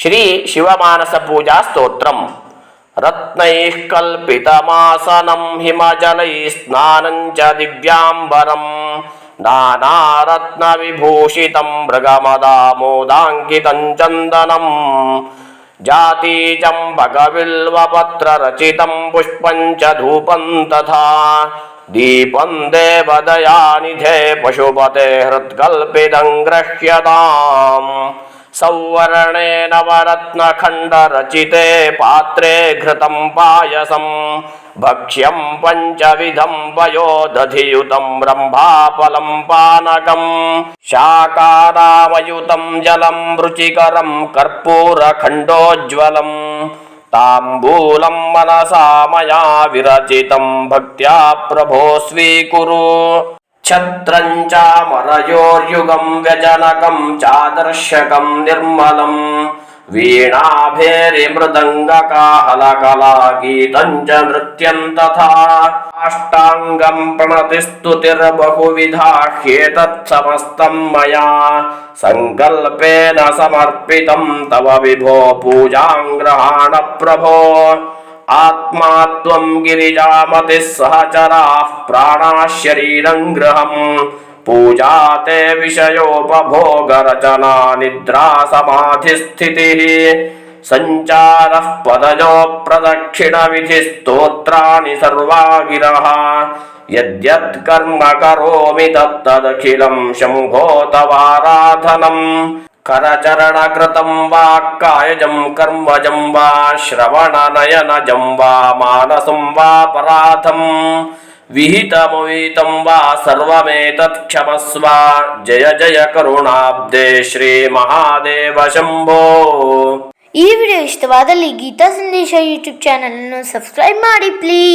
श्री शिवमानस पूजा स्तोत्रम कलमासनम हिमजल हिमजलैस्नानं च नानारत्न विभूषित मृगमदामोदाङ्कितं चंदनम जातीचम्बकविल्वपत्ररचितं पुष्पं च धूपं तथा। दीपं देवदयानिधे पशुपते हृत्कल्पितं గ్రహ్యతాం సౌవర్ణే నవరత్నఖండరచితే పాత్రే ఘృతం పాయసం భక్ష్యం పంచవిధం వయోదధియుతం బ్రహ్మాఫలం పానకం శాకారామయుతం జలం రుచికరం కర్పూరఖండోజ్వలం తాంబూలం మనసా మయా విరచితం భక్త్యా ప్రభో స్వీకురు ఛత్రం చామరయోర్యుగం వ్యజనకం చాదర్శకం నిర్మలం. వీణాభేరిమృదంగకాహలకలా గీతం చ నృత్యం తథా. అష్టాంగం ప్రణతిస్తుతిర్బహువిధా హ్యేతత్సమస్తం మయా. సంకల్పేన సమర్పితం తవ విభో పూజాం ఆత్మాత్వం గిరిజామతి సహచరా ప్రాణాశరీరం గృహం పూజాతే విషయోపభోగరచనా నిద్రా సమాధిస్థితి సంచార పదజో ప్రదక్షిణ విధి స్తోత్రాన్ని సర్వాగిర యద్యత్కర్మ కరోమి తత్తదఖిలం శంభో తవారాధనం करचरणाकृतं वा कायजं कर्मजं वा श्रवणनयनजं वा मानसं वा पराधं वा जय जय करुणाब्दे श्रीमहादेव शम्भो। ಈ ವಿಡಿಯೋ ಇಷ್ಟವಾದಲ್ಲಿ ಗೀತಾ ಸಂದೇಶ ಯೂಟ್ಯೂಬ್ ಚಾನಲನ್ನು ಸಬ್ಸ್ಕ್ರೈಬ್ ಮಾಡಿ ಪ್ಲೀಸ್